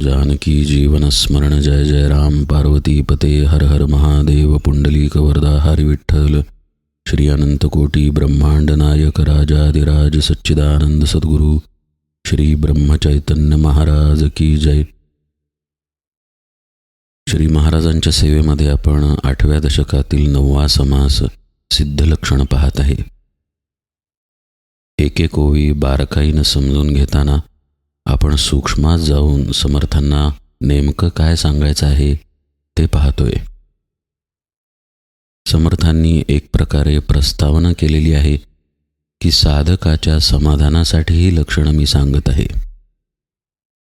जानकी जीवनस्मरण जय जय राम। पार्वती पते हर हर महादेव। पुंडलीक वरदा हरि विठ्ठल। श्री अनंत कोटी ब्रह्मांड नायक राजाधिराज सच्चिदानंद सद्गुरु। श्री ब्रह्मचैतन्य महाराज की जय। श्री महाराजांच्या सेवेमध्ये आपण आठव्या दशकातील नववा समास सिद्धलक्षण पाहत आहे. एके कोवी बारकाईनं समजून घेताना आपण सूक्ष्मात जाऊन समर्थांना नेमकं काय सांगायचं आहे ते पाहतोय. समर्थांनी एक प्रकारे प्रस्तावना केलेली आहे की साधकाच्या समाधानासाठीही लक्षणं मी सांगत आहे.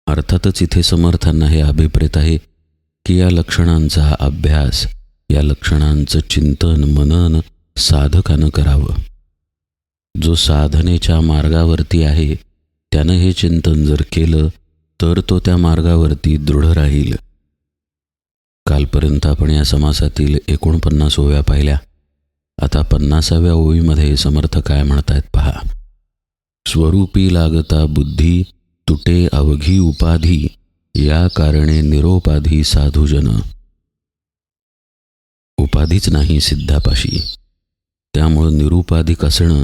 अर्थातच इथे समर्थांना हे अभिप्रेत आहे की या लक्षणांचा अभ्यास या लक्षणांचं चिंतन मनन साधकानं करावं. जो साधनेच्या मार्गावरती आहे त्यानं हे चिंतन जर केलं तर तो त्या मार्गावरती दृढ राहील. कालपर्यंत आपण या समासातील एकोणपन्नास ओव्या पाहिल्या. आता पन्नासाव्या ओवीमध्ये समर्थ काय म्हणतायत पहा. स्वरूपी लागता बुद्धी तुटे अवघी उपाधी या कारणे निरोपाधी साधूजन. उपाधीच नाही सिद्धापाशी. त्यामुळं निरुपाधिक असणं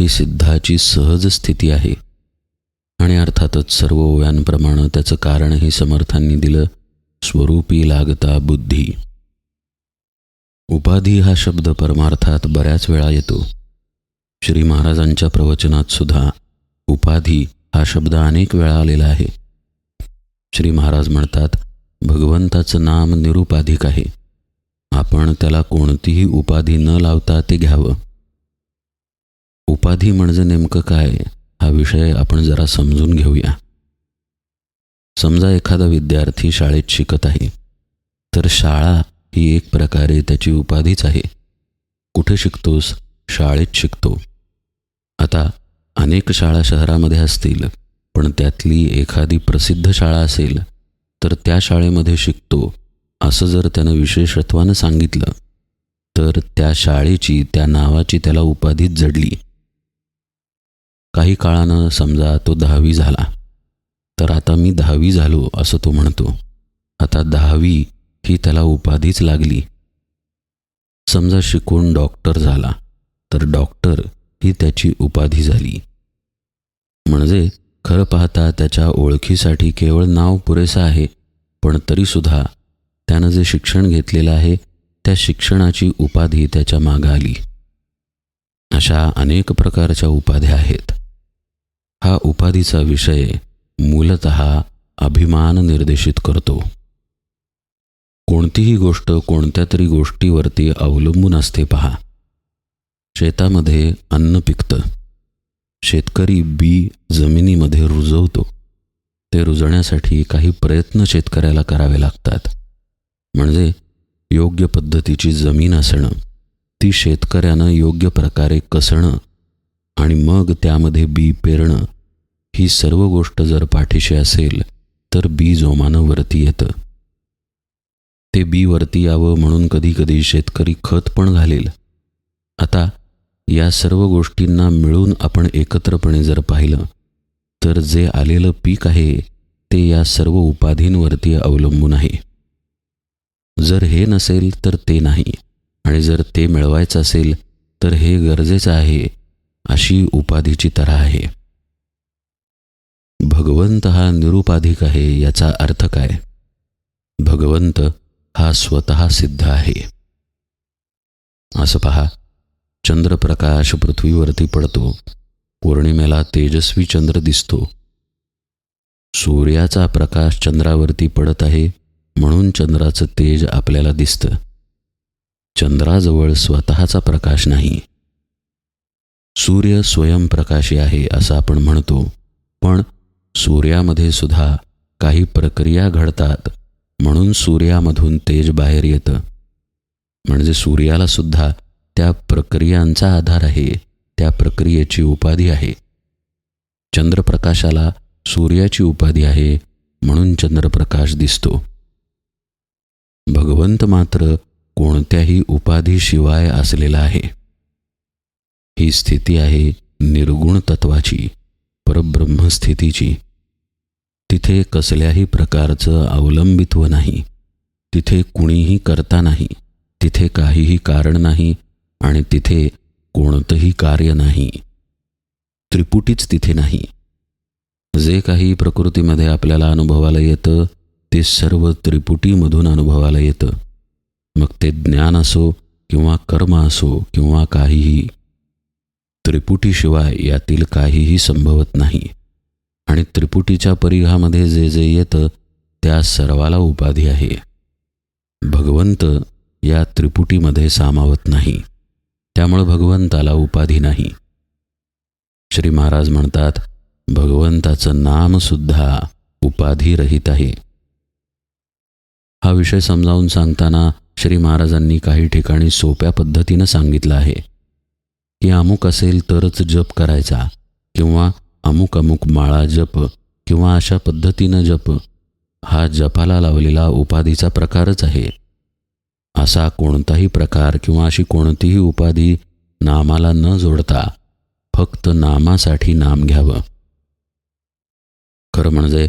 ही सिद्धाची सहज स्थिती आहे. आणि अर्थातच सर्व ओव्यांप्रमाणे त्याचं कारणही समर्थांनी दिलं स्वरूपी लागता बुद्धी. उपाधी हा शब्द परमार्थात बऱ्याच वेळा येतो. श्री महाराजांच्या प्रवचनात सुद्धा उपाधी हा शब्द अनेक वेळा आलेला आहे. श्री महाराज म्हणतात भगवंताचं नाम निरुपाधिक आहे. आपण त्याला कोणतीही उपाधी न लावता ते घ्यावं. उपाधी म्हणजे नेमकं काय? हा विषय आपण जरा समजून घेऊया. समजा एखादा विद्यार्थी शाळेत शिकत आहे तर शाळा ही एक प्रकारे त्याची उपाधीच आहे. कुठे शिकतोस? शाळेत शिकतो. आता अनेक शाळा शहरामध्ये असतील पण त्यातली एखादी प्रसिद्ध शाळा असेल तर त्या शाळेमध्ये शिकतो असं जर त्यानं विशेषत्वानं सांगितलं तर त्या शाळेची त्या नावाची त्याला उपाधीच जडली. काही काळानं समजा तो दहावी झाला. तर आता मी दहावी झालो असं तो म्हणतो. आता दहावी ही त्याला उपाधीच लागली. समजा शिकून डॉक्टर झाला तर डॉक्टर ही त्याची उपाधी झाली. म्हणजे खरं पाहता त्याच्या ओळखीसाठी केवळ नाव पुरेसं आहे पण तरीसुद्धा त्यानं जे शिक्षण घेतलेलं आहे त्या शिक्षणाची उपाधी त्याच्या मागं आली. अशा अनेक प्रकारच्या उपाध्या आहेत. हा उपाधीचा विषय मूलत अभिमान निर्देशित करतो. कोणतीही गोष्ट कोणत्या तरी गोष्टीवरती अवलंबून असते पहा. शेतामध्ये अन्न पिकतं. शेतकरी बी जमिनीमध्ये रुजवतो. ते रुजण्यासाठी काही प्रयत्न शेतकऱ्याला करावे लागतात. म्हणजे योग्य पद्धतीची जमीन असणं ती शेतकऱ्यानं योग्य प्रकारे कसणं आणि मग त्यामध्ये बी पेरणं ही सर्व गोष्ट जर पाठीशी असेल तर बी जोमानं वरती येतं. ते बी वरती यावं म्हणून कधीकधी शेतकरी खत पण घालेल. आता या सर्व गोष्टींना मिळून आपण एकत्रपणे जर पाहिलं तर जे आलेलं पीक आहे ते या सर्व उपाधींवरती अवलंबून आहे. जर हे नसेल तर ते नाही. आणि जर ते मिळवायचं असेल तर हे गरजेचं आहे अशी उपाधीची तऱ्हा आहे. भगवंत हा निरुपाधिक आहे याचा अर्थ काय? भगवंत हा स्वतः सिद्ध आहे. असं पहा. चंद्रप्रकाश पृथ्वीवरती पडतो. पौर्णिमेला तेजस्वी चंद्र दिसतो. सूर्याचा प्रकाश चंद्रावरती पडत आहे म्हणून चंद्राचं तेज आपल्याला दिसतं. चंद्राजवळ स्वतःचा प्रकाश नाही. सूर्य स्वयंप्रकाशी आहे असं आपण म्हणतो. पण सूर्यामध्ये सुद्धा काही प्रक्रिया घडतात. म्हणून सूर्यामधून तेज बाहेर येतं. म्हणजे सूर्याला सुद्धा त्या प्रक्रियांचा आधार आहे. त्या प्रक्रियेची उपाधी आहे. चंद्रप्रकाशाला सूर्याची उपाधी आहे म्हणून चंद्रप्रकाश दिसतो. भगवंत मात्र कोणत्याही उपाधीशिवाय असलेला आहे. ही स्थिती आहे निर्गुण तत्वाची. परब्रह्मस्थितीची. तिथे कसल्याही प्रकारचं अवलंबित्व नाही. तिथे कुणीही करता नाही. तिथे काहीही कारण नाही आणि तिथे कोणतंही कार्य नाही. त्रिपुटीच तिथे नाही. जे काही प्रकृतीमध्ये आपल्याला अनुभवाला येतं ते सर्व त्रिपुटीमधून अनुभवाला येतं. मग ते ज्ञान असो किंवा कर्म असो किंवा काहीही त्रिपुटीशिवाय यातील काहीही संभवत नाही. आणि त्रिपुटीच्या परिघामध्ये जे जे येतं त्या सर्वाला उपाधी आहे. भगवंत या त्रिपुटीमध्ये सामावत नाही. त्यामुळे भगवंताला उपाधी नाही. श्री महाराज म्हणतात भगवंताचं नामसुद्धा उपाधिरहित आहे. हा विषय समजावून सांगताना श्री महाराजांनी काही ठिकाणी सोप्या पद्धतीनं सांगितलं आहे. की अमुक असेल तरच जप करायचा किंवा अमुक अमुक माळा जप किंवा अशा पद्धतीनं जप हा जपाला लावलेला उपाधीचा प्रकारच आहे. असा कोणताही प्रकार किंवा अशी कोणतीही उपाधी नामाला न जोडता फक्त नामासाठी नाम घ्यावं. खरं म्हणजे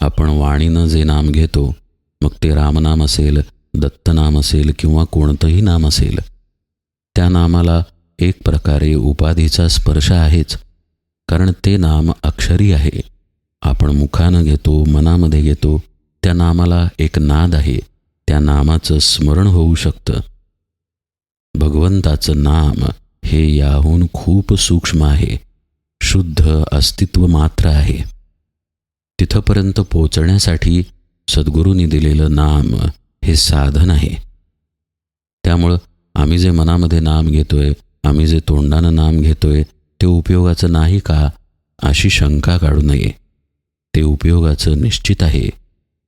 आपण वाणीनं जे नाम घेतो मग ते रामनाम असेल दत्तनाम असेल किंवा कोणतंही नाम असेल त्या नामाला एक प्रकारे उपाधीचा स्पर्श आहेच कारण ते नाम अक्षरी आहे. आपण मुखानं घेतो मनामध्ये घेतो त्या नामाला एक नाद आहे. त्या नामाचं स्मरण होऊ शकतं. भगवंताचं नाम हे याहून खूप सूक्ष्म आहे. शुद्ध अस्तित्व मात्र आहे. तिथपर्यंत पोचण्यासाठी सद्गुरूंनी दिलेलं नाम हे साधन आहे. त्यामुळं आम्ही जे मनामध्ये नाम घेतोय आम्ही जे तोंडानं नाम घेतोय ते उपयोगाचं नाही का? अशी शंका काढू नये. ते उपयोगाचं निश्चित आहे.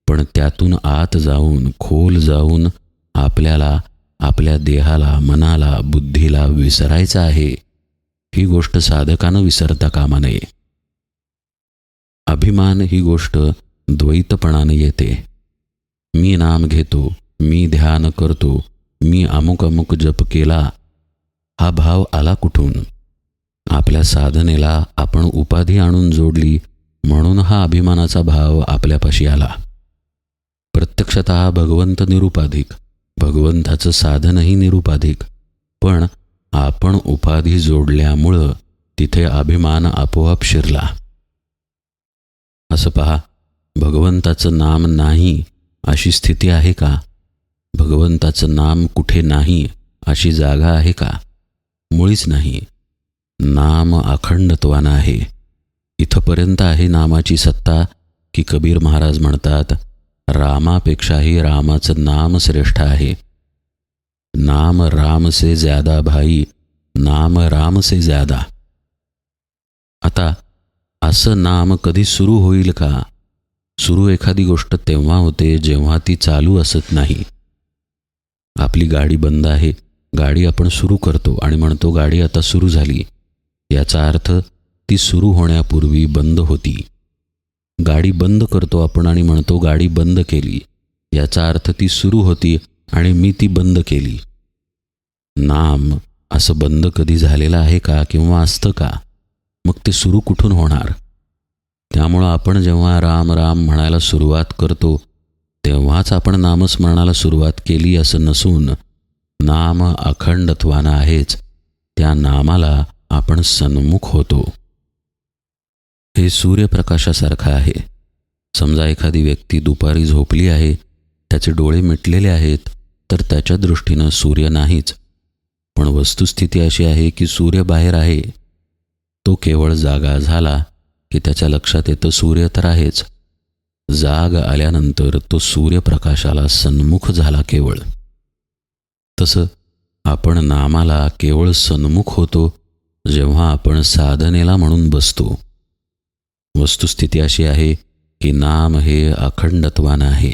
पण त्यातून आत जाऊन खोल जाऊन आपल्याला आपल्या देहाला मनाला बुद्धीला विसरायचं आहे. ही गोष्ट साधकानं विसरता कामा नये. अभिमान ही गोष्ट द्वैतपणाने येते. मी नाम घेतो मी ध्यान करतो मी अमुक अमुक जप केला हा भाव आला कुठून? आपल्या साधनेला आपण उपाधी आणून जोडली म्हणून हा अभिमानाचा भाव आपल्यापाशी आला. प्रत्यक्षत भगवंत निरुपाधिक भगवंताचं साधनही निरुपाधिक पण आपण उपाधी जोडल्यामुळं तिथे अभिमान आपोआप शिरला. असं पहा भगवंताचं नाम नाही अशी स्थिती आहे का? भगवंताचं नाम कुठे नाही अशी जागा आहे का? मुळीच नाही. नाम अखंडत्वानं आहे. इथपर्यंत आहे नामाची सत्ता की कबीर महाराज म्हणतात रामापेक्षाही रामाचं नाम श्रेष्ठ आहे. नाम राम से ज्यादा भाई नाम राम से ज्यादा. आता असं नाम कधी सुरू होईल का? सुरू एखादी गोष्ट तेव्हा होते जेव्हा ती चालू असत नाही. आपली गाडी बंद आहे गाडी आपण सुरू करतो आणि म्हणतो गाडी आता सुरू झाली. याचा अर्थ ती सुरू होण्यापूर्वी बंद होती. गाडी बंद करतो आपण आणि म्हणतो गाडी बंद केली. याचा अर्थ ती सुरू होती आणि मी ती बंद केली. नाम असं बंद कधी झालेलं आहे का किंवा असतं का? मग ते सुरू कुठून होणार? त्यामुळं आपण जेव्हा राम राम म्हणायला सुरुवात करतो तेव्हाच आपण नामस्मरणाला सुरुवात केली असं नसून नाम अखंडत्वानं आहेच. त्या नामाला आपण सन्मुख होतो. हे सूर्यप्रकाशासारखं आहे. समजा एखादी व्यक्ती दुपारी झोपली आहे त्याचे डोळे मिटलेले आहेत तर त्याच्या दृष्टीनं सूर्य नाहीच. पण वस्तुस्थिती अशी आहे की सूर्य बाहेर आहे. तो केवळ जागा झाला की त्याच्या लक्षात येतं सूर्य तर आहेच. जाग आल्यानंतर तो सूर्यप्रकाशाला सन्मुख झाला केवळ. तसं आपण नामाला केवळ सन्मुख होतो जेव्हा आपण साधनेला म्हणून बसतो. वस्तुस्थिती अशी आहे की नाम हे अखंडत्वान आहे.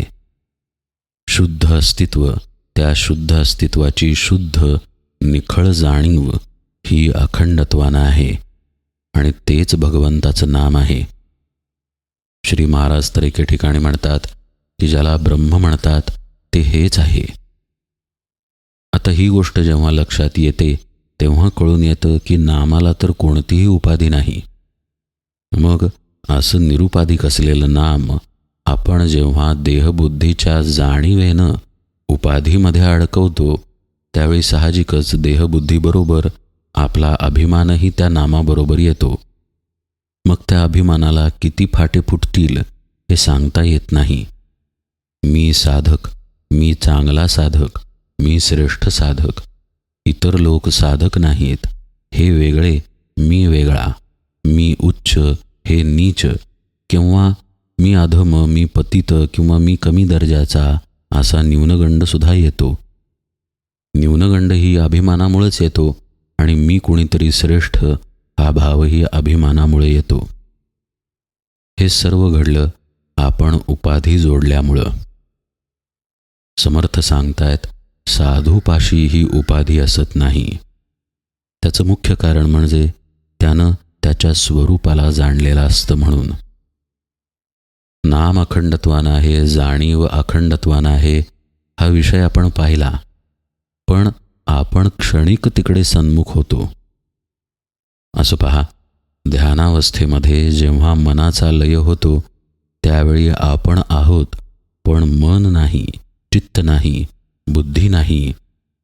शुद्ध अस्तित्व त्या शुद्ध अस्तित्वाची शुद्ध निखळ जाणीव ही अखंडत्वानं आहे आणि तेच भगवंताचं नाम आहे. श्री महाराज तर एके ठिकाणी म्हणतात की ज्याला ब्रह्म म्हणतात ते हेच आहे. आता ही गोष्ट जेव्हा लक्षात येते तेव्हा कळून येतं की नामाला तर कोणतीही उपाधी नाही. मग असं निरुपाधिक असलेलं नाम आपण जेव्हा देहबुद्धीच्या जाणीवेनं उपाधीमध्ये अडकवतो त्यावेळी साहजिकच देहबुद्धीबरोबर आपला अभिमानही त्या नामाबरोबर येतो. मग त्या अभिमानाला किती फाटे फुटतील हे सांगता येत नाही. मी साधक मी चांगला साधक मी श्रेष्ठ साधक. इतर लोक साधक नाहीत हे वेगळे मी वेगळा. मी उच्च हे नीच. किंवा मी अधम मी पतित किंवा मी कमी दर्जाचा असा न्यूनगंडसुद्धा येतो. न्यूनगंड ही अभिमानामुळेच येतो आणि मी कुणीतरी श्रेष्ठ हा भावही अभिमानामुळे येतो. हे सर्व घडलं आपण उपाधी जोडल्यामुळं. समर्थ सांगतायत साधूपाशी ही उपाधी असत नाही. त्याचं मुख्य कारण म्हणजे त्यानं त्याच्या स्वरूपाला जाणलेलं असतं म्हणून. नाम अखंडत्वान आहे जाणीव अखंडत्वान आहे हा विषय आपण पाहिला. पण आपण क्षणिक तिकडे सन्मुख होतो. असं पहा ध्यानावस्थेमध्ये जेव्हा मनाचा लय होतो त्यावेळी आपण आहोत पण मन नाही चित्त नाही बुद्धी नाही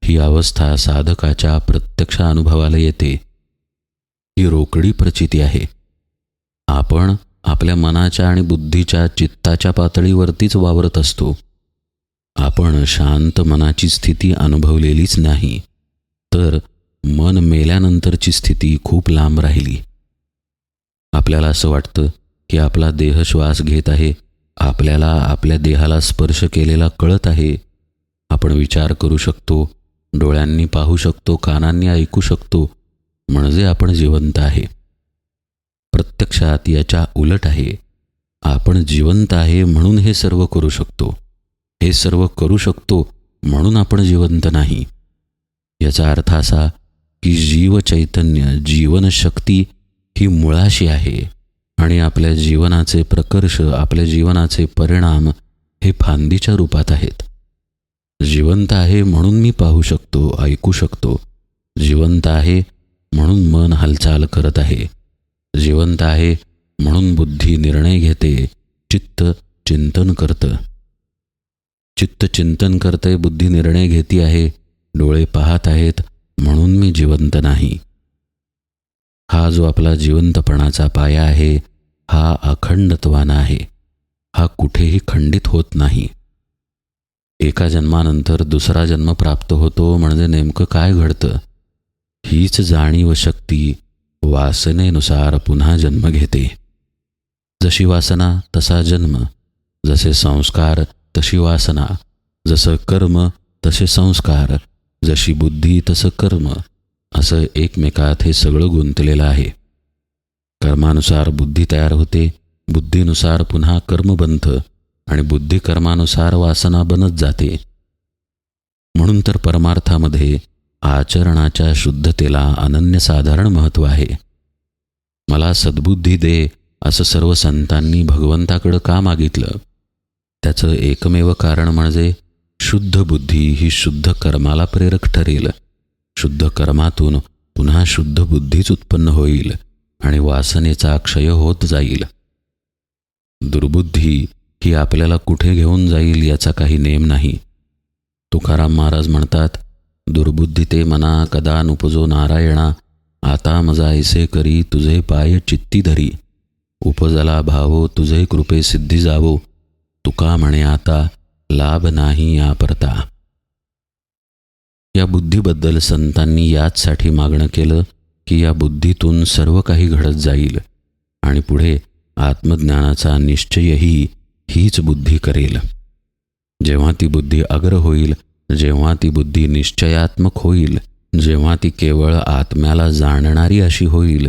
ही अवस्था साधकाच्या प्रत्यक्ष अनुभवाला येते. ही रोकडी प्रचिती आहे. आपण आपल्या मनाच्या आणि बुद्धीच्या चित्ताच्या पातळीवरतीच वावरत असतो. आपण शांत मनाची स्थिती अनुभवलेलीच नाही तर मन मेल्यानंतरची स्थिती खूप लांब राहिली. आपल्याला असं वाटतं की आपला देह श्वास घेत आहे आपल्याला आपल्या देहाला स्पर्श केलेला कळत आहे आपण विचार करू शकतो डोळ्यांनी पाहू शकतो कानांनी ऐकू शकतो म्हणजे आपण जिवंत आहे. प्रत्यक्षात याच्या उलट आहे आपण जिवंत आहे म्हणून हे सर्व करू शकतो. हे सर्व करू शकतो म्हणून आपण जिवंत नाही. याचा अर्थ असा की जीव चैतन्य जीवनशक्ती ही मुळाशी आहे आणि आपल्या जीवनाचे प्रकर्ष आपल्या जीवनाचे परिणाम हे फांदीच्या रूपात आहेत. जिवंत आहे म्हणून मी पाहू शकतो ऐकू शकतो. जिवंत आहे म्हणून मन हालचाल करत आहे. जिवंत आहे म्हणून बुद्धी निर्णय घेते चित्त चिंतन करतं. चित्त चिंतन करते बुद्धी निर्णय घेती आहे डोळे पाहत आहेत म्हणून मी जिवंत नाही. हा जो आपला जिवंतपणाचा पाया आहे हा अखंडत्वाना आहे. हा कुठेही खंडित होत नाही. एका जन्मानंतर दुसरा जन्म प्राप्त होतो म्हणजे नेमकं काय घडतं? हीच जाणीव शक्ती वासनेनुसार पुन्हा जन्म घेते. जशी वासना तसा जन्म. जसे संस्कार तशी वासना. जसं कर्म तसे संस्कार. जशी बुद्धी तसं कर्म. असं एकमेकात हे सगळं गुंतलेलं आहे. कर्मानुसार बुद्धी तयार होते. बुद्धीनुसार पुन्हा कर्म बनतं. आणि बुद्धिकर्मानुसार वासना बनत जाते. म्हणून तर परमार्थामध्ये आचरणाच्या शुद्धतेला अनन्यसाधारण महत्त्व आहे. मला सद्बुद्धी दे असं सर्व संतांनी भगवंताकडं का मागितलं? त्याचं एकमेव कारण म्हणजे शुद्ध बुद्धी ही शुद्ध कर्माला प्रेरक ठरेल. शुद्ध कर्मातून पुन्हा शुद्ध बुद्धीच उत्पन्न होईल आणि वासनेचा क्षय होत जाईल. दुर्बुद्धी ही आपल्याला कुठे घेऊन जाईल याचा काही नेम नाही. तुकाराम महाराज म्हणतात दुर्बुद्धी ते मना कदा नुपजो नारायणा आता मजा ऐसे करी तुझे पाय चित्ती धरी. उपजला भावो तुझे कृपे सिद्धी जावो. तुका म्हणे आता लाभ नाही यापरता. या बुद्धीबद्दल संतांनी याचसाठी मागणं केलं की या बुद्धीतून सर्व काही घडत जाईल आणि पुढे आत्मज्ञानाचा निश्चयही हीच बुद्धी करेल. जेव्हा ती बुद्धी अग्र होईल जेव्हा ती बुद्धी निश्चयात्मक होईल जेव्हा ती केवळ आत्म्याला जाणणारी अशी होईल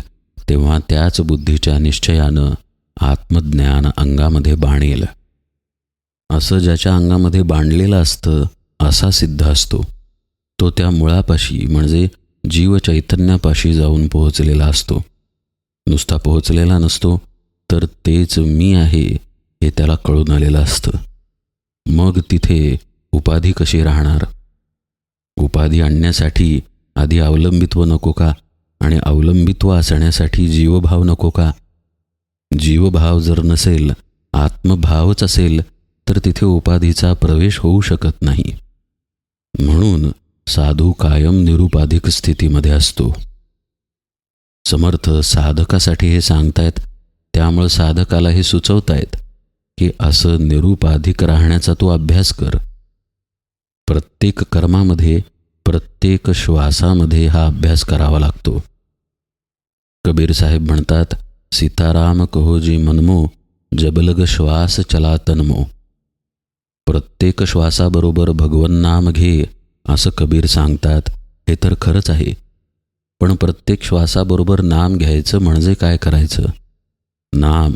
तेव्हा त्याच बुद्धीच्या निश्चयानं आत्मज्ञान अंगामध्ये बाणेल. असं ज्याच्या अंगामध्ये बांधलेलं असतं असा सिद्ध असतो. तो त्या मुळापाशी म्हणजे जीव चैतन्यापाशी जाऊन पोहोचलेला असतो. नुसता पोहोचलेला नसतो तर तेच मी आहे हे त्याला कळून आलेलं असतं. मग तिथे उपाधी कशी राहणार? उपाधी आणण्यासाठी आधी अवलंबित्व नको का? आणि अवलंबित्व असण्यासाठी जीवभाव नको का? जीवभाव जर नसेल आत्मभावच असेल तर तिथे उपाधीचा प्रवेश होऊ शकत नाही. म्हणून साधू कायम निरुपाधिक स्थितीमध्ये असतो. समर्थ साधकासाठी हे सांगतायत त्यामुळं साधकाला हे सुचवतायत. की असं निरुपाधिक राहण्याचा तू अभ्यास कर. प्रत्येक कर्मामध्ये प्रत्येक श्वासामध्ये हा अभ्यास करावा लागतो. कबीर साहेब म्हणतात सीताराम कहोजी मनमो जबलग श्वास चला तन्मो. प्रत्येक श्वासाबरोबर भगवन नाम घे असं कबीर सांगतात. हे तर खरंच आहे. पण प्रत्येक श्वासाबरोबर नाम घ्यायचं म्हणजे काय करायचं? नाम.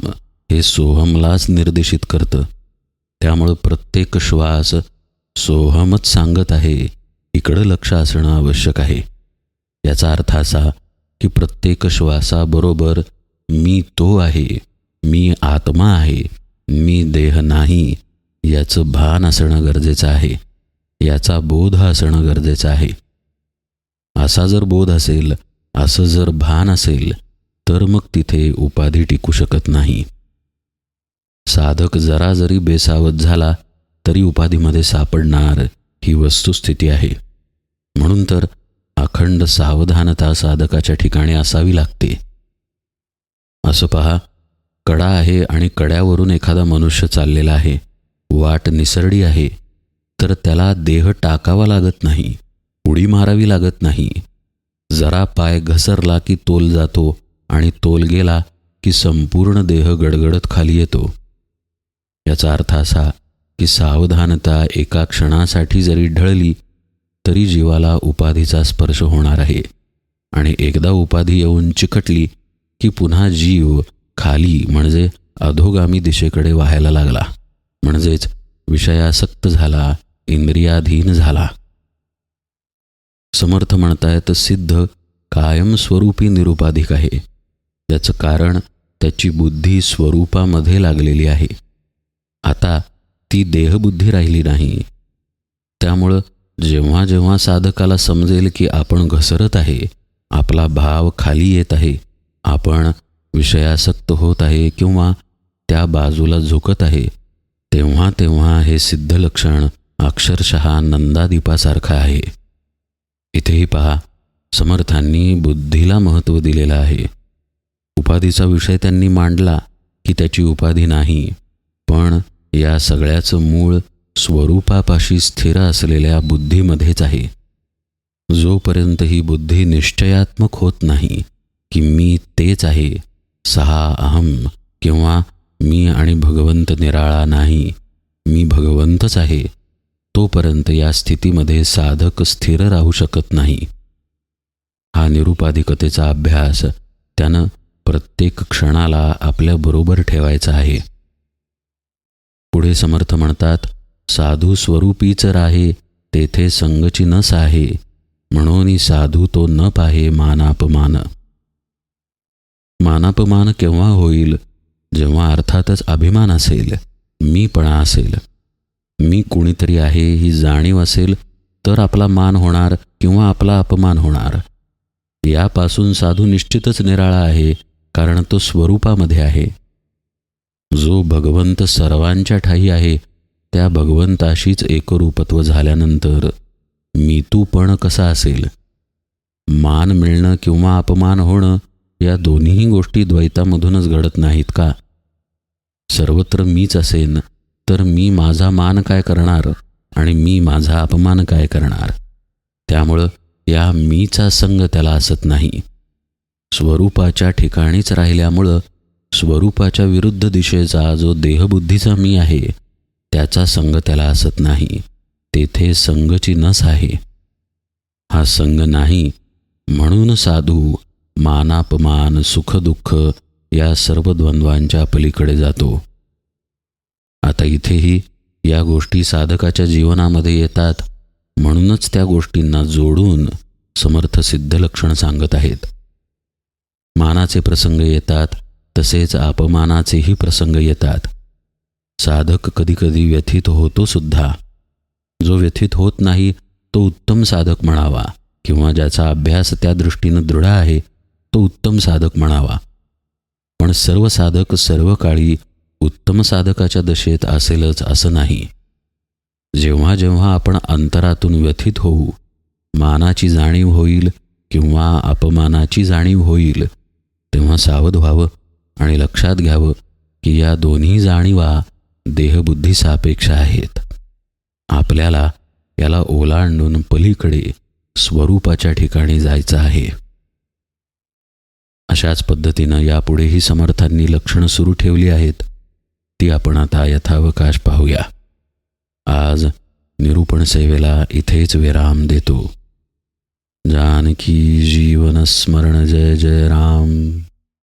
हे सोहमलाच निर्देशित करतं. त्यामुळं प्रत्येक श्वास सोहमच सांगत आहे इकडं लक्ष असणं आवश्यक आहे. याचा अर्थ असा की प्रत्येक श्वासाबरोबर मी तो आहे मी आत्मा आहे मी देह नाही याचं भान असणं गरजेचं आहे याचा बोध असणं गरजेचं आहे. असा जर बोध असेल असं जर भान असेल तर मग तिथे उपाधी टिकू शकत नाही. साधक जरा जरी बेसावत झाला तरी उपाधीमध्ये सापडणार ही वस्तुस्थिती आहे. म्हणून तर अखंड सावधानता साधकाच्या ठिकाणी असावी लागते. असं पहा कडा आहे आणि कड्यावरून एखादा मनुष्य चाललेला आहे वाट निसरडी आहे तर त्याला देह टाकावा लागत नाही उडी मारावी लागत नाही. जरा पाय घसरला की तोल जातो आणि तोल गेला की संपूर्ण देह गडगडत खाली येतो. याचा अर्थ असा की सावधानता एका क्षणासाठी जरी ढळली तरी जीवाला उपाधीचा स्पर्श होणार आहे. आणि एकदा उपाधी येऊन चिकटली की पुन्हा जीव खाली म्हणजे अधोगामी दिशेकडे व्हायला लागला. म्हणजेच विषयासक्त झाला इंद्रियाधीन झाला. समर्थ म्हणतायत सिद्ध कायमस्वरूपी निरुपाधिक आहे. त्याचं कारण त्याची बुद्धी स्वरूपामध्ये लागलेली आहे. आता ती देहबुद्धी राहिली नाही. त्यामुळं जेव्हा जेव्हा साधकाला समजेल की आपण घसरत आहे आपला भाव खाली येत आहे आपण विषयासक्त होत आहे किंवा त्या बाजूला झुकत आहे तेव्हा तेव्हा हे सिद्ध लक्षण अक्षरशः नंदादीपासारखं आहे. इथेही पहा समर्थांनी बुद्धीला महत्त्व दिलेलं आहे. उपाधीचा विषय त्यांनी मांडला की त्याची उपाधी नाही. पण या सगळ्याचं मूळ स्वरूपापाशी स्थिर असलेल्या बुद्धीमध्येच आहे. जोपर्यंत ही बुद्धी निश्चयात्मक होत नाही की मी तेच आहे सहा अहम किंवा मी आणि भगवंत निराळा नाही मी भगवंतच आहे तोपर्यंत या स्थितीमध्ये साधक स्थिर राहू शकत नाही. हा निरुपाधिकतेचा अभ्यास त्यानं प्रत्येक क्षणाला आपल्याबरोबर ठेवायचा आहे. पुढे समर्थ म्हणतात साधू स्वरूपीच राहे तेथे संगची नस आहे. म्हणून साधू तो न पाहे मानापमान. मानापमान केव्हा होईल? जेव्हा अर्थातच अभिमान असेल मीपणा असेल. मी कुणीतरी आहे ही जाणीव असेल तर आपला मान होणार किंवा आपला अपमान होणार. यापासून साधू निश्चितच निराळा आहे कारण तो स्वरूपामध्ये आहे. जो भगवंत सर्वांच्या ठाई आहे त्या भगवंताशीच एकरूपत्व झाल्यानंतर मी तू पण कसा असेल? मान मिळणं किंवा अपमान होणं या दोन्ही गोष्टी द्वैतामधूनच घडत नाहीत का? सर्वत्र मीच असेन तर मी माझा मान काय करणार आणि मी माझा अपमान काय करणार? त्यामुळं या मीचा संग त्याला असत नाही. स्वरूपाच्या ठिकाणीच राहिल्यामुळं स्वरूपाच्या विरुद्ध दिशेचा जो देहबुद्धीचा मी आहे त्याचा संग त्याला असत नाही. तेथे संगची नस आहे. हा संग नाही. म्हणून साधू मानापमान सुखदुःख या सर्व द्वंद्वांच्या पलीकडे जातो. आता इथेही या गोष्टी साधकाच्या जीवनामध्ये येतात म्हणूनच त्या गोष्टींना जोडून समर्थ सिद्ध लक्षण सांगत आहेत. मानाचे प्रसंग येतात तसेच अपमानाचेही प्रसंग येतात. साधक कधीकधी व्यथित होतो सुद्धा. जो व्यथित होत नाही तो उत्तम साधक म्हणावा किंवा ज्याचा अभ्यास त्या दृष्टीनं दृढ आहे तो उत्तम साधक म्हणावा. पण सर्व साधक सर्व काळी उत्तम साधकाच्या दशेत असेलच असं नाही. जेव्हा जेव्हा आपण अंतरातून व्यथित होऊ मानाची जाणीव होईल किंवा अपमानाची जाणीव होईल तेव्हा सावध व्हावं आणि लक्षात घ्यावं की या दोन्ही जाणीवा देहबुद्धी सापेक्ष आहेत. आपल्याला याला ओलांडून पलीकडे स्वरूपाच्या ठिकाणी जायचं आहे. अशाच पद्धतीनं यापुढेही समर्थांनी लक्षणं सुरू ठेवली आहेत. ती आपण आता यथावकाश पाहूया. आज निरूपण सेवेला इथेच विराम देतो. जानकी जीवन स्मरण जय जय राम.